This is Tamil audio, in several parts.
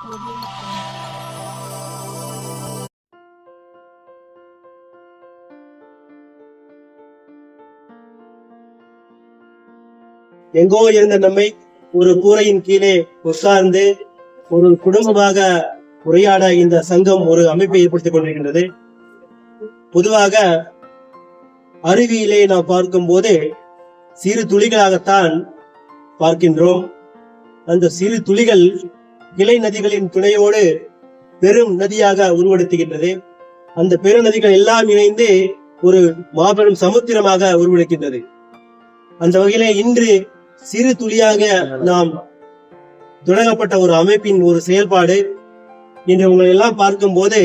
எங்கோ இருந்த நம்மை ஒரு கூரையின் கீழே உட்கார்ந்து ஒரு குடும்பமாக உரையாட இந்த சங்கம் ஒரு அமைப்பை ஏற்படுத்திக் கொண்டிருக்கின்றது. பொதுவாக அருவியிலே நாம் பார்க்கும் போது சிறு துளிகளாகத்தான் பார்க்கின்றோம். அந்த சிறு துளிகள் கிளை நதிகளின் துணையோடு பெரும் நதியாக உருவெடுத்துகின்றது. அந்த பெருநதிகள் எல்லாம் இணைந்து ஒரு மாபெரும் சமுத்திரமாக உருவெடுக்கின்றது. அந்த வகையிலே இன்று சிறு துளியாக நாம் தொடங்கப்பட்ட ஒரு அமைப்பின் ஒரு செயல்பாடு. இன்று உங்களை எல்லாம் பார்க்கும் போது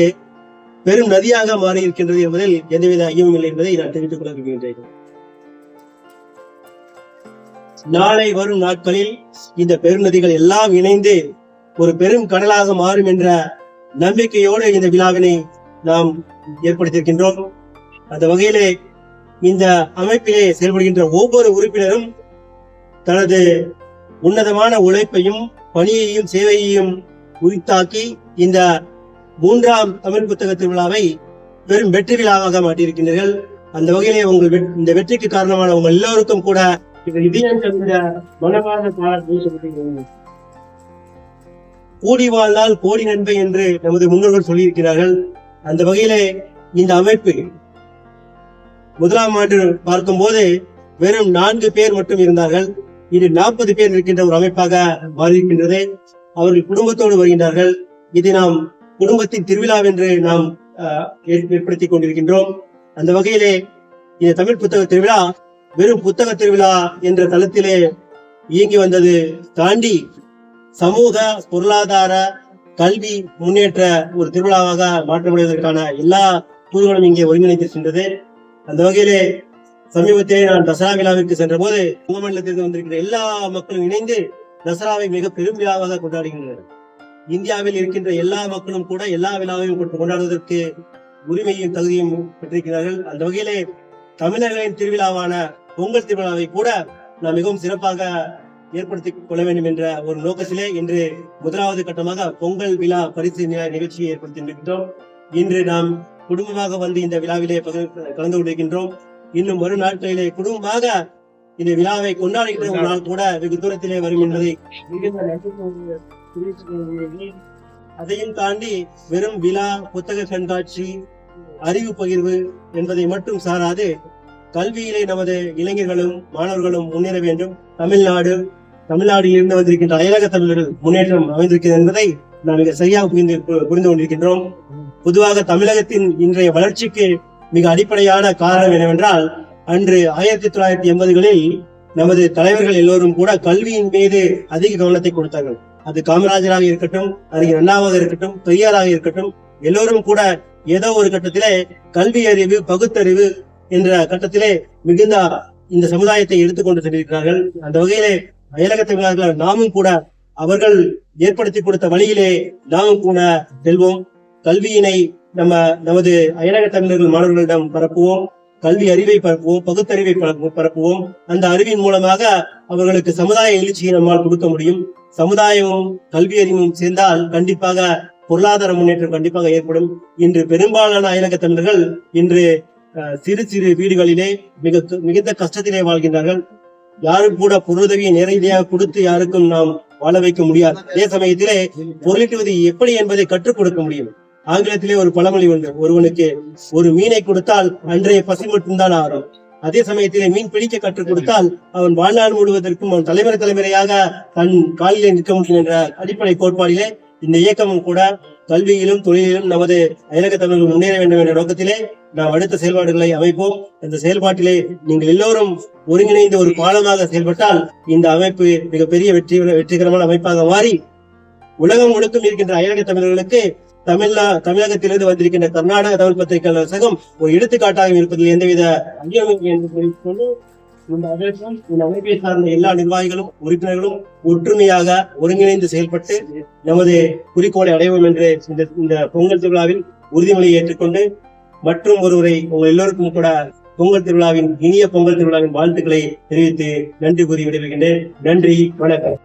பெரும் நதியாக மாறி இருக்கின்றது என்பதில் எந்தவித ஐயமும் இல்லை என்பதை நான் தெரிவித்துக் கொள்ள விரும்புகின்றேன். நாளை வரும் நாட்களில் இந்த பெருநதிகள் எல்லாம் இணைந்து ஒரு பெரும் கடலாக மாறும் என்ற நம்பிக்கையோடு இந்த விழாவினை நாம் ஏற்படுத்தியிருக்கின்றோம். அந்த வகையிலே இந்த அமைப்பிலே செயல்படுகின்ற ஒவ்வொரு உறுப்பினரும் தனது உன்னதமான உழைப்பையும் பணியையும் சேவையையும் உரித்தாக்கி இந்த மூன்றாம் தமிழ் புத்தக திருவிழாவை பெரும் வெற்றி விழாவாக மாட்டியிருக்கின்றீர்கள் அந்த வகையிலே உங்கள் வெ- இந்த வெற்றிக்கு காரணமான உங்கள் எல்லோருக்கும் கூட இதயம் தந்த மனமார்ந்த பாராட்டு கூடி வாழ்ந்தால் கோடி நன்மை என்று நமது முன்னோர்கள் சொல்லியிருக்கிறார்கள். அந்த வகையிலே இந்த அமைப்பு முதலாம் ஆண்டு பார்க்கும் போது வெறும் நான்கு பேர் மட்டும் இருந்தார்கள். இது நாற்பது பேர் இருக்கின்ற ஒரு அமைப்பாக மாறியிருக்கின்றது. அவர்கள் குடும்பத்தோடு வருகின்றார்கள். இது நாம் குடும்பத்தின் திருவிழா என்று நாம் ஏற்படுத்தி ஏற்- ஏற்படுத்திக் கொண்டிருக்கின்றோம். அந்த வகையிலே இந்த தமிழ் புத்தக திருவிழா வெறும் புத்தக திருவிழா என்ற தளத்திலே இயங்கி வந்தது தாண்டி சமூக பொருளாதார கல்வி முன்னேற்ற ஒரு திருவிழாவாக மாற்றப்படுவதற்கான எல்லா கூறுகளும் இங்கே ஒருங்கிணைத்திருக்கின்றது அந்த வகையிலே சமீபத்திலே நான் தசரா விழாவிற்கு சென்ற போது மாநிலத்திலிருந்து வந்திருக்கிற எல்லா மக்களும் இணைந்து தசராவை மிக பெரும் விழாவாக கொண்டாடுகின்றனர். இந்தியாவில் இருக்கின்ற எல்லா மக்களும் கூட எல்லா விழாவையும் கொண்டு- கொண்டாடுவதற்கு உரிமையும் தகுதியும் பெற்றிருக்கிறார்கள். அந்த வகையிலே தமிழர்களின் திருவிழாவான பொங்கல் திருவிழாவை கூட நாம் மிகவும் சிறப்பாக ஏற்படுத்திக் கொள்ள வேண்டும் என்ற ஒரு நோக்கத்திலே இன்று முதலாவது கட்டமாக பொங்கல் விழா பரிசு நிகழ்ச்சியை ஏற்படுத்தியிருக்கின்றோம். இன்று நாம் குடும்பமாக வந்து இந்த விழாவிலே கலந்து கொண்டிருக்கின்றோம். இன்னும் வரும் நாட்களிலே குடும்பமாக இந்த விழாவை கொண்டாடுகின்ற ஒரு நாள் கூட வெகு தூரத்திலே வரும் என்பதை அதையும் தாண்டி வெறும் விழா புத்தக கண்காட்சி அறிவு பகிர்வு என்பதை மட்டும் சாராது கல்வியிலே நமது இளைஞர்களும் மாணவர்களும் முன்னேற வேண்டும். தமிழ்நாடு தமிழ்நாட்டில் இருந்து வந்திருக்கின்ற அயலக தமிழர்கள் முன்னேற்றம் அமைந்திருக்கிறது என்பதை நாம் மிக சரியாக புரிந்து புரிந்து கொண்டிருக்கின்றோம். பொதுவாக தமிழகத்தின் இன்றைய வளர்ச்சிக்கு மிக அடிப்படையான காரணம் என்னவென்றால் அன்று ஆயிரத்தி தொள்ளாயிரத்தி எண்பதுகளில் நமது தலைவர்கள் எல்லோரும் கூட கல்வியின் மீது அதிக கவனத்தை கொடுத்தார்கள். அது காமராஜராக இருக்கட்டும் அறிஞர் அண்ணாவாக இருக்கட்டும் பெரியாராக இருக்கட்டும் எல்லோரும் கூட ஏதோ ஒரு கட்டத்திலே கல்வி அறிவு பகுத்தறிவு என்ற கட்டத்திலே மிகுந்த இந்த சமுதாயத்தை எடுத்துக்கொண்டு சென்றிருக்கிறார்கள். அந்த வகையிலே அயலக நாமும் கூட அவர்கள் ஏற்படுத்தி கொடுத்த வழியிலே நாமும் கூட செல்வோம். கல்வியினை நம்ம நமது அயலக தமிழர்கள் மாணவர்களிடம் பரப்புவோம். கல்வி அறிவை பரப்புவோம். பகுத்தறிவை பரப்புவோம். அந்த அறிவின் மூலமாக அவர்களுக்கு சமுதாய எழுச்சியை நம்மால் கொடுக்க முடியும். சமுதாயமும் கல்வி அறிவும் சேர்ந்தால் கண்டிப்பாக பொருளாதார முன்னேற்றம் கண்டிப்பாக ஏற்படும். இன்று பெரும்பாலான அயலக தமிழர்கள் இன்று சிறு சிறு வீடுகளிலே மிக மிகுந்த கஷ்டத்திலே வாழ்கின்றார்கள். யாரும் கூட பொருளுதவியை நேரடியாக கொடுத்து யாருக்கும் நாம் வாழ வைக்க முடியாது. அதே சமயத்திலே பொருளிட்டுவது எப்படி என்பதை கற்றுக் கொடுக்க முடியும். ஆங்கிலத்திலே ஒரு பழமொழி உண்டு. ஒருவனுக்கு ஒரு மீனை கொடுத்தால் அன்றைய பசி மட்டும்தான் ஆறும். அதே சமயத்திலே மீன் பிடிக்க கற்றுக் கொடுத்தால் அவன் வாழ்நாள் முழுவதற்கும் அவன் தலைமுறை தலைமுறையாக தன் காலிலே நிற்க முடியும் என்ற அடிப்படை கோட்பாடிலே இந்த இயக்கமும் கூட கல்வியிலும் தொழிலிலும் நமது அயலக தமிழர்கள் முன்னேற வேண்டும் என்ற நோக்கத்திலே நாம் அடுத்த செயல்பாடுகளை அமைப்போம். இந்த செயல்பாட்டிலே நீங்கள் எல்லோரும் ஒருங்கிணைந்து ஒரு பாலமாக செயல்பட்டால் இந்த அமைப்பு மிகப்பெரிய வெற்றி வெற்றிகரமான அமைப்பாக மாறி உலகம் முழுக்கும் இருக்கின்ற அயலக தமிழர்களுக்கு தமிழ்நா தமிழகத்திலிருந்து வந்திருக்கின்ற கர்நாடக தமிழ் பத்திரிகையாளர் சங்கம் ஒரு எடுத்துக்காட்டாக இருப்பதில் எந்தவித ஐயமில்லை என்று தெரிவித்துக் கொண்டு இந்த அமைப்பும் இந்த அமைப்பை சார்ந்த எல்லா நிர்வாகிகளும் உறுப்பினர்களும் ஒற்றுமையாக ஒருங்கிணைந்து செயல்பட்டு நமது குறிக்கோளை அடைவோம் என்று இந்த இந்த பொங்கல் திருவிழாவில் உறுதிமொழியை ஏற்றுக்கொண்டு மற்றும் ஒருவரை உங்கள் எல்லோருக்கும் கூட பொங்கல் திருவிழாவின் இனிய பொங்கல் திருவிழாவின் வாழ்த்துக்களை தெரிவித்து நன்றி கூறி விடைபெறுகின்றேன். நன்றி வணக்கம்.